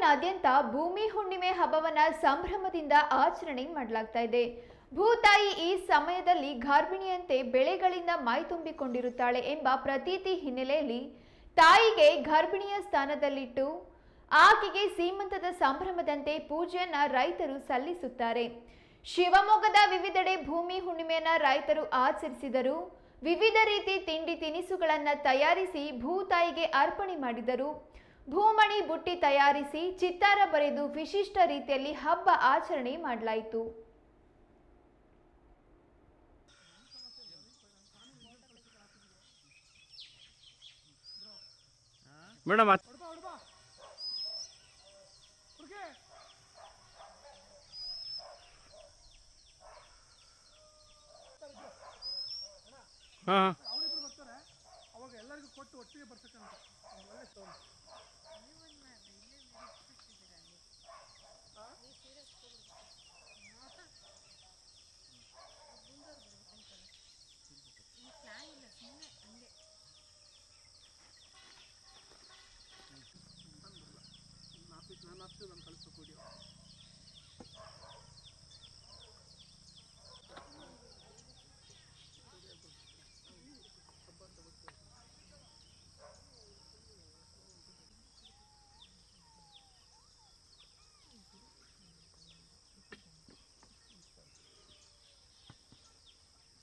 ನಾಡಿನಾದ್ಯಂತ ಭೂಮಿ ಹುಣ್ಣಿಮೆ ಹಬ್ಬವನ್ನ ಸಂಭ್ರಮದಿಂದ ಆಚರಣೆ ಮಾಡಲಾಗ್ತಾ ಇದೆ. ಭೂತಾಯಿ ಈ ಸಮಯದಲ್ಲಿ ಗರ್ಭಿಣಿಯಂತೆ ಬೆಳೆಗಳಿಂದ ಮೈ ತುಂಬಿಕೊಂಡಿರುತ್ತಾಳೆ ಎಂಬ ಪ್ರತೀತಿ ಹಿನ್ನೆಲೆಯಲ್ಲಿ ತಾಯಿಗೆ ಗರ್ಭಿಣಿಯ ಸ್ಥಾನದಲ್ಲಿಟ್ಟು ಆಕೆಗೆ ಸೀಮಂತದ ಸಂಭ್ರಮದಂತೆ ಪೂಜೆಯನ್ನ ರೈತರು ಸಲ್ಲಿಸುತ್ತಾರೆ. ಶಿವಮೊಗ್ಗದ ವಿವಿಧೆಡೆ ಭೂಮಿ ಹುಣ್ಣಿಮೆಯನ್ನ ರೈತರು ಆಚರಿಸಿದರು. ವಿವಿಧ ರೀತಿ ತಿಂಡಿ ತಿನಿಸುಗಳನ್ನ ತಯಾರಿಸಿ ಭೂತಾಯಿಗೆ ಅರ್ಪಣೆ ಮಾಡಿದರು. ಭೂಮಣಿ ಬುಟ್ಟಿ ತಯಾರಿಸಿ ಚಿತ್ತಾರ ಬರೆದು ವಿಶಿಷ್ಟ ರೀತಿಯಲ್ಲಿ ಹಬ್ಬ ಆಚರಣೆ ಮಾಡಲಾಯಿತು. ಮೇಡಮ್ ಹಾಂ ಅವಾಗ ಎಲ್ಲರಿಗೂ ಕೊಟ್ಟು ಒಟ್ಟಿಗೆ ಬರ್ತಕ್ಕಂಥ ಒಂದು ಒಳ್ಳೆ ಸ್ಟೋರಿ ಆಫೀಸ್ ನನ್ನ ಆಫೀಸ್ ನಾನು ಕಳಿಸ್ಬೇಕು ವಿಡಿಯೋ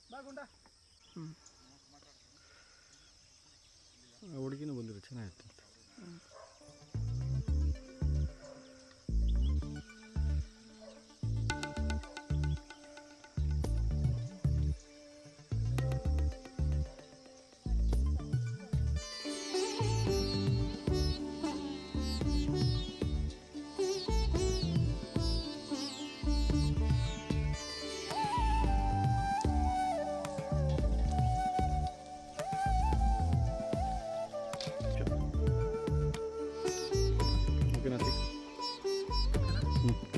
ಬಾ ಗುಂಡ ಹುಡುಗಿನೂ ಬಂದಿರೋ ಚೆನ್ನಾಗಿತ್ತು Mm-hmm.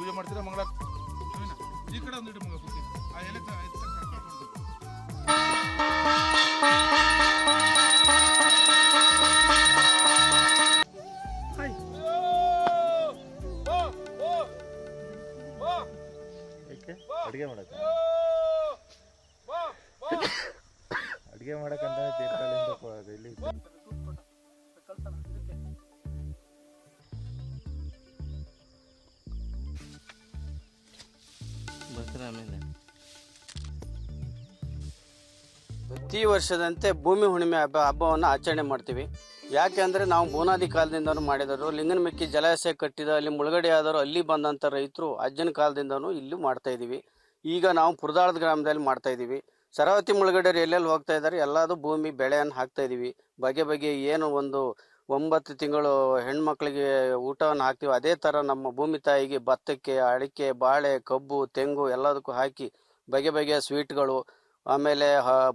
ಪೂಜೆ ಮಾಡ್ತೀರಾ ಮಂಗಳ ಈ ಕಡೆ ಮಗ ಬುಟ್ಟಿ ಆ ಎಲೆ ತ- ಎತ್ತ ಕರ್ಕೊಂಡು ಅಡುಗೆ ಮಾಡಕ್ಕೆ ಅಡುಗೆ ಮಾಡಕ್ಕಂತ ತೀರ್ಥಹಳ್ಳಿಯಿಂದ ಪ- ಇಲ್ಲಿ ಪ್ರತಿ ವರ್ಷದಂತೆ ಭೂಮಿ ಹುಣ್ಣಿಮೆ ಹಬ್ಬ ಹಬ್ಬವನ್ನು ಆಚರಣೆ ಮಾಡ್ತೀವಿ. ಯಾಕೆ ಅಂದರೆ ನಾವು ಬುನಾದಿ ಕಾಲದಿಂದನೂ ಮಾಡಿದರು ಲಿಂಗನಮೆಕ್ಕಿ ಜಲಾಶಯ ಕಟ್ಟಿದ, ಅಲ್ಲಿ ಮುಳುಗಡೆ ಆದರೂ ಅಲ್ಲಿ ಬಂದಂಥ ರೈತರು ಅಜ್ಜನ ಕಾಲದಿಂದನೂ ಇಲ್ಲಿ ಮಾಡ್ತಾ ಇದ್ದೀವಿ. ಈಗ ನಾವು ಪುರದಾಳದ ಗ್ರಾಮದಲ್ಲಿ ಮಾಡ್ತಾ ಇದ್ದೀವಿ. ಶರಾವತಿ ಮುಳುಗಡೆಯರು ಎಲ್ಲೆಲ್ಲಿ ಹೋಗ್ತಾ ಇದ್ದಾರೆ, ಎಲ್ಲದೂ ಭೂಮಿ ಬೆಳೆಯನ್ನು ಹಾಕ್ತಾ ಇದ್ದೀವಿ. ಬಗೆ ಬಗೆ ಏನು ಒಂದು ಒಂಬತ್ತು ತಿಂಗಳು ಹೆಣ್ಮಕ್ಳಿಗೆ ಊಟವನ್ನು ಹಾಕ್ತೀವಿ, ಅದೇ ಥರ ನಮ್ಮ ಭೂಮಿ ತಾಯಿಗೆ ಭತ್ತಕ್ಕೆ, ಅಡಿಕೆ, ಬಾಳೆ, ಕಬ್ಬು, ತೆಂಗು ಎಲ್ಲದಕ್ಕೂ ಹಾಕಿ ಬಗೆ ಬಗೆಯ ಸ್ವೀಟ್ಗಳು ಆಮೇಲೆ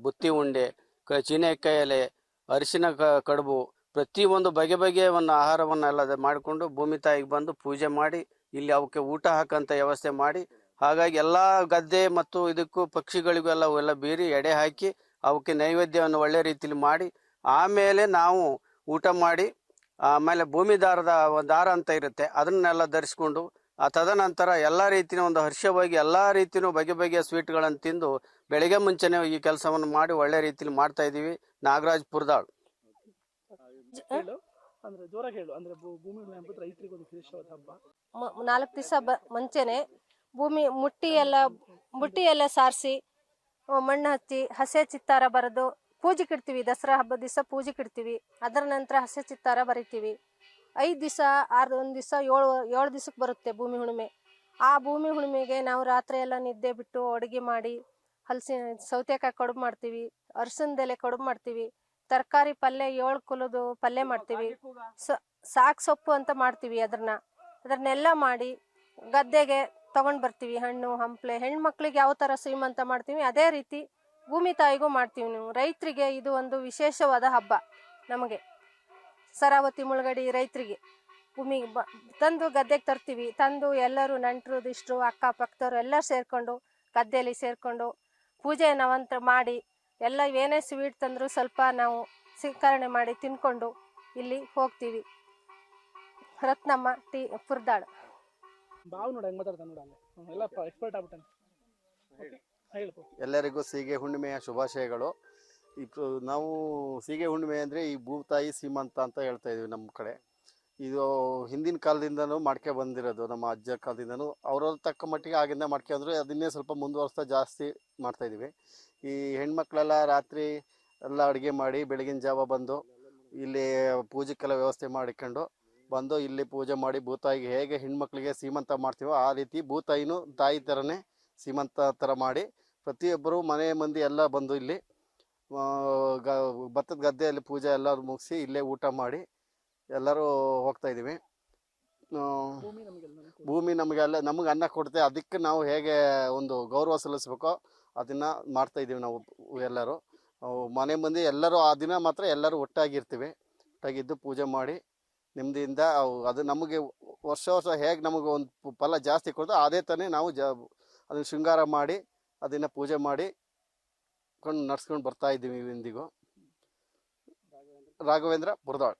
ಬುತ್ತಿ ಉಂಡೆ, ಕ ಎಲೆ ಅರಿಶಿನ ಕ, ಕಡುಬು, ಪ್ರತಿಯೊಂದು ಬಗೆ ಬಗೆಯ ಒಂದು ಆಹಾರವನ್ನೆಲ್ಲ ಮಾಡಿಕೊಂಡು ಭೂಮಿ ತಾಯಿಗೆ ಬಂದು ಪೂಜೆ ಮಾಡಿ, ಇಲ್ಲಿ ಅವಕ್ಕೆ ಊಟ ಹಾಕಂತ ವ್ಯವಸ್ಥೆ ಮಾಡಿ, ಹಾಗಾಗಿ ಎಲ್ಲ ಗದ್ದೆ ಮತ್ತು ಇದಕ್ಕೂ ಪಕ್ಷಿಗಳಿಗೂ ಎಲ್ಲ ಬೀರಿ ಎಡೆ ಹಾಕಿ ಅವಕ್ಕೆ ನೈವೇದ್ಯವನ್ನು ಒಳ್ಳೆ ರೀತಿಯಲ್ಲಿ ಮಾಡಿ, ಆಮೇಲೆ ನಾವು ಊಟ ಮಾಡಿ, ಆಮೇಲೆ ಭೂಮಿ ದಾರದ ದಾರ ಅಂತ ಇರುತ್ತೆ, ಅದನ್ನೆಲ್ಲ ಧರಿಸ್ಕೊಂಡು, ಆ ತದನಂತರ ಎಲ್ಲ ರೀತಿಯ ಒಂದು ಹರ್ಷವಾಗಿ ಎಲ್ಲ ರೀತಿಯೂ ಬಗೆ ಬಗೆಯ ಸ್ವೀಟ್ಗಳನ್ನು ತಿಂದು ಬೆಳಿಗ್ಗೆ ಮುಂಚೆನೇ ಈ ಕೆಲಸವನ್ನು ಮಾಡಿ ಒಳ್ಳೆ ರೀತಿಯಲ್ಲಿ ಮಾಡ್ತಾ ಇದೀವಿ ನಾಗರಾಜ್ ಪುರದಾಳ್. ಅಂದ್ರೆ ಜೋರಾಗಿ ಹೇಳು. ಅಂದ್ರೆ ಭೂಮಿ ಹುಣ್ಣಿಮೆ ಹಬ್ಬದ ರೈತರಿಗೆ ಒಂದು ವಿಶೇಷವಾದ ಹಬ್ಬ ನಾಲ್ಕು ದಿವಸ ಬ ಮುಂಚೆನೆ ಭೂಮಿ ಮುಟ್ಟಿ ಎಲ್ಲ ಮುಟ್ಟಿ ಎಲ್ಲ ಸಾರಿಸಿ ಮಣ್ಣು ಹಚ್ಚಿ ಹಸೆ ಚಿತ್ತಾರ ಬರೆದು ಪೂಜೆ ಕಿಡ್ತೀವಿ ದಸರಾ ಹಬ್ಬದ ದಿವಸ ಪೂಜೆ ಕಿಡ್ತೀವಿ ಅದರ ನಂತರ ಹಸೆ ಚಿತ್ತಾರ ಬರಿತೀವಿ. ಐದು ದಿವಸ ಆರು ಒಂದು ದಿವಸ ಏಳು ಏಳು ದಿವಸಕ್ಕೆ ಬರುತ್ತೆ ಭೂಮಿ ಹುಣ್ಣಿಮೆ. ಆ ಭೂಮಿ ಹುಣ್ಣಿಮೆಗೆ ನಾವು ರಾತ್ರಿ ಎಲ್ಲ ನಿದ್ದೆ ಬಿಟ್ಟು ಅಡುಗೆ ಮಾಡಿ ಹಲಸಿನ ಸೌತೆಕಾಯಿ ಕಡುಬು ಮಾಡ್ತೀವಿ ಅರ್ಶಿನದೆಲೆ ಕಡುಬು ಮಾಡ್ತೀವಿ ತರಕಾರಿ ಪಲ್ಯ ಏಳು ಕುಲದು ಪಲ್ಯ ಮಾಡ್ತೀವಿ. ಸಾಕ್ ಸೊಪ್ಪು ಅಂತ ಮಾಡ್ತೀವಿ ಅದನ್ನ ಅದನ್ನೆಲ್ಲ ಮಾಡಿ ಗದ್ದೆಗೆ ತಗೊಂಡ್ ಬರ್ತೀವಿ ಹಣ್ಣು ಹಂಪ್ಲೆ ಹೆಣ್ಮಕ್ಳಿಗೆ ಯಾವ ಥರ ಶ್ರೀಮಂತ ಮಾಡ್ತೀವಿ ಅದೇ ರೀತಿ ಭೂಮಿ ತಾಯಿಗೂ ಮಾಡ್ತೀವಿ ನೀವು. ರೈತರಿಗೆ ಇದು ಒಂದು ವಿಶೇಷವಾದ ಹಬ್ಬ ನಮಗೆ. ಸರಾವತಿ ಮುಳುಗಡಿ ರೈತರಿಗೆ. ಭೂಮಿಗೆ ಬ ತಂದು ಗದ್ದೆಗೆ ತರ್ತೀವಿ. ತಂದು ಎಲ್ಲರೂ ನೆಂಟರು ದಿಷ್ಟರು ಅಕ್ಕಪಕ್ಕದವರು ಎಲ್ಲ ಸೇರಿಕೊಂಡು ಗದ್ದೆಯಲ್ಲಿ ಸೇರಿಕೊಂಡು ಪೂಜೆ ನಾವಂತ ಮಾಡಿ ಎಲ್ಲ ಏನೇ ಸ್ವೀಟ್ ತಂದರೂ ಸ್ವಲ್ಪ ನಾವು ಸ್ವೀಕರಣೆ ಮಾಡಿ ತಿನ್ಕೊಂಡು ಇಲ್ಲಿ ಹೋಗ್ತೀವಿ. ರತ್ನಮ್ಮ ಟಿ ಪುರ್ದಾಳು. ಬಾವು ನೋಡ ಹೆಂಗ್ ಮಾತಾಡ್ತಾನೆ ನೋಡ ಅಲ್ಲಿ. ಎಲ್ಲ ಎಕ್ಸ್ಪರ್ಟ್ ಆಗ್ಬಿಟ್ಟಾನೆ. ಓಕೆ ಹೇಳ್ಕೊ ಎಲ್ಲರಿಗೂ ಸೀಗೆ ಹುಣ್ಣಿಮೆಯ ಶುಭಾಶಯಗಳು. ಇಪ್ಪ ನಾವು ಸೀಗೆ ಹುಣ್ಣಿಮೆ ಅಂದರೆ ಈ ಭೂತಾಯಿ ಸೀಮಂತ ಅಂತ ಹೇಳ್ತಾ ಇದೀವಿ ನಮ್ಮ ಕಡೆ. ಇದು ಹಿಂದಿನ ಕಾಲದಿಂದನೂ ಮಾಡ್ಕೆ ಬಂದಿರೋದು, ನಮ್ಮ ಅಜ್ಜ ಕಾಲದಿಂದನೂ. ಅವ್ರವ್ರ ತಕ್ಕ ಮಟ್ಟಿಗೆ ಆಗಿಂದ ಮಾಡ್ಕೊಂಡ್ರು ಅದನ್ನೇ ಸ್ವಲ್ಪ ಮುಂದುವರಿಸ್ತಾ ಜಾಸ್ತಿ ಮಾಡ್ತಾಯಿದ್ದೀವಿ ಈ ಹೆಣ್ಮಕ್ಳೆಲ್ಲ ರಾತ್ರಿ ಎಲ್ಲ ಅಡುಗೆ ಮಾಡಿ ಬೆಳಗಿನ ಜಾವ ಬಂದು ಇಲ್ಲಿ ಪೂಜೆಗೆಲ್ಲ ವ್ಯವಸ್ಥೆ ಮಾಡಿಕೊಂಡು ಬಂದು ಇಲ್ಲಿ ಪೂಜೆ ಮಾಡಿ ಭೂತಾಯಿಗೆ ಹೇಗೆ ಹೆಣ್ಮಕ್ಳಿಗೆ ಸೀಮಂತ ಮಾಡ್ತೀವೋ ಆ ರೀತಿ ಭೂತಾಯಿನೂ ತಾಯಿ ಥರನೇ ಸೀಮಂತ ಥರ ಮಾಡಿ ಪ್ರತಿಯೊಬ್ಬರು ಮನೆ ಮಂದಿ ಎಲ್ಲ ಬಂದು ಇಲ್ಲಿ ಗ, ಭತ್ತದ ಗದ್ದೆಯಲ್ಲಿ ಪೂಜೆ ಎಲ್ಲ ಮುಗಿಸಿ ಇಲ್ಲೇ ಊಟ ಮಾಡಿ ಎಲ್ಲರೂ ಹೋಗ್ತಾ ಇದ್ದೀವಿ. ಭೂಮಿ ನಮಗೆಲ್ಲ ನಮ್ಗೆ ಭೂಮಿ ನಮಗೆಲ್ಲ ನಮಗೆ ಅನ್ನ ಕೊಡುತ್ತೆ ಅದಕ್ಕೆ ನಾವು ಹೇಗೆ ಒಂದು ಗೌರವ ಸಲ್ಲಿಸ್ಬೇಕೋ ಅದನ್ನು ಮಾಡ್ತಾ ಇದ್ದೀವಿ ನಾವು ಎಲ್ಲರೂ. ಅವು ಮನೆ ಮಂದಿ ಎಲ್ಲರೂ ಆ ದಿನ ಮಾತ್ರ ಎಲ್ಲರೂ ಒಟ್ಟಾಗಿರ್ತೀವಿ. ಒಟ್ಟಾಗಿದ್ದು ಪೂಜೆ ಮಾಡಿ ನೆಮ್ಮದಿಯಿಂದ ಅವು ಅದು ನಮಗೆ ವರ್ಷ ವರ್ಷ ಹೇಗೆ ನಮಗೆ ಒಂದು ಫಲ ಜಾಸ್ತಿ ಕೊಡ್ತೋ ಅದೇ ತಾನೇ ನಾವು ಜ ಅದನ್ನು ಶೃಂಗಾರ ಮಾಡಿ ಅದನ್ನು ಪೂಜೆ ಮಾಡಿ ಕೊಂಡು ನಡ್ಸ್ಕೊಂಡು ಬರ್ತಾ ಇದ್ದೀವಿ ಇಂದಿಗೂ. ರಾಘವೇಂದ್ರ ಬುರ್ದಾಳ್.